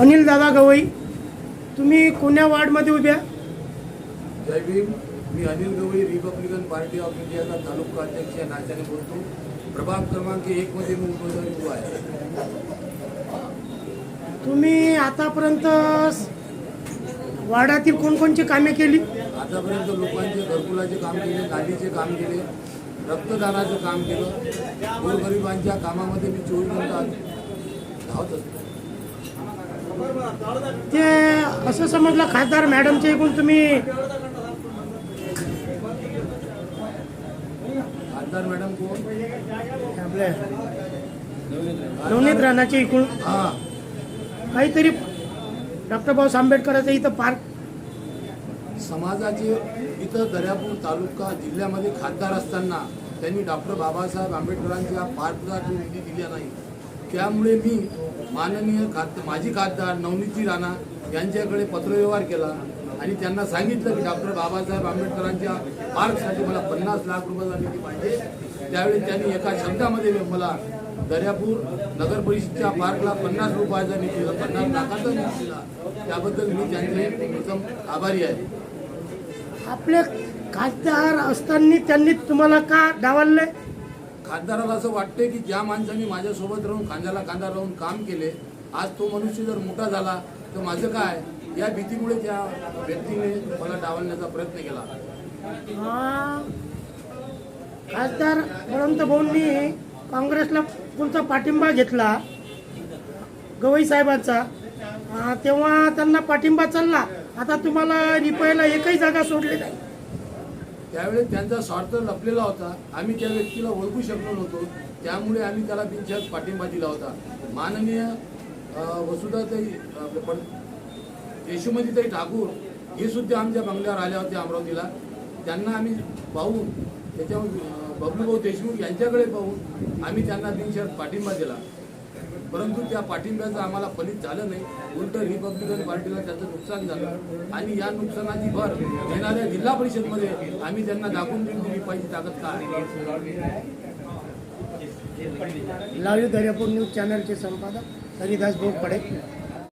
अनिल दादा गवई तुम्ही कोण्या वार्डमध्ये उभ्या? जय भीम मी Anil Gavai Republican Party of इंडियाचा तालुका अध्यक्ष या नात्याने बोलतो. प्रभाग क्रमांक एक मध्ये मी उमेदवारी उभा आहे. तुम्ही आतापर्यंत वार्डातील कोणकोणची कामे केली? आतापर्यंत लोकांचे घरकुलाचे काम केले नालीचे काम केले रक्तदानाचं काम केलं. गोरगरिबांच्या कामामध्ये मी चोवीस घंटा धावत असतो. ते असं समजलं खासदार मॅडमचे एकूण तुम्ही खासदार मॅडम कोण? आपल्या नवनीत राणाचे एकूण. हा. काहीतरी डॉक्टर बाबासाहेब आंबेडकरांचं इथं पार्क. समाजाचे इथं दर्यापूर तालुका जिल्ह्यामध्ये खासदार असताना त्यांनी डॉक्टर बाबासाहेब आंबेडकरांच्या पार्कला निधी दिला नाही. त्यामुळे मी माननीय खात माजी खासदार नवनीती राणा यांच्याकडे पत्रव्यवहार केला आणि त्यांना सांगितलं की डॉक्टर बाबासाहेब आंबेडकरांच्या पार्कसाठी मला पन्नास लाख रुपयाचा निधी पाहिजे. त्यावेळी त्यांनी एका शब्दामध्ये मला दर्यापूर नगर परिषदच्या पार्कला पन्नास रुपयाचा निधी दिला पन्नास लाखाचा निधी दिला. त्याबद्दल मी त्यांचे प्रथम आभारी आहे. आपले खासदार असताना त्यांनी तुम्हाला का डावलले? खासदाराला असं वाटतंय की ज्या माणसाने माझ्यासोबत राहून खांद्याला खांदा राहून काम केले आज तो मनुष्य जर मोठा झाला तर माझं काय? या भीतीमुळे त्या व्यक्तीने मला डावलण्याचा प्रयत्न केला. खासदार बळवंत भाऊंनी काँग्रेसला कोणता पाठिंबा घेतला? गवई साहेबांचा. तेव्हा त्यांना पाठिंबा चालला. आता तुम्हाला रिपायला एकही जागा सोडली नाही. त्यावेळेस त्यांचा स्वार्थ लपलेला होता. आम्ही त्या व्यक्तीला ओळखू शकलो नव्हतो. त्यामुळे आम्ही त्याला बिनशास पाठिंबा दिला होता. माननीय वसुधाताई पण यशोमतीताई ठाकूर हे सुद्धा आमच्या बंगल्यावर आल्या होत्या अमरावतीला. त्यांना आम्ही पाहून त्याच्यावर बबलूभाऊ देशमुख यांच्याकडे पाहून आम्ही त्यांना बिनशर्त पाठिंबा दिला. परंतु त्या पाठिंब्याचं आम्हाला फलित झालं नाही. उलट रिपब्लिकन पार्टीला त्याचं नुकसान झालं. आणि या नुकसानाची भर येणाऱ्या जिल्हा परिषदमध्ये आम्ही त्यांना दाखवून देऊन दिली पाहिजे ताकद काय लाईव्ह दर्यापूर न्यूज चॅनलचे संपादक हरिदास भोग पडे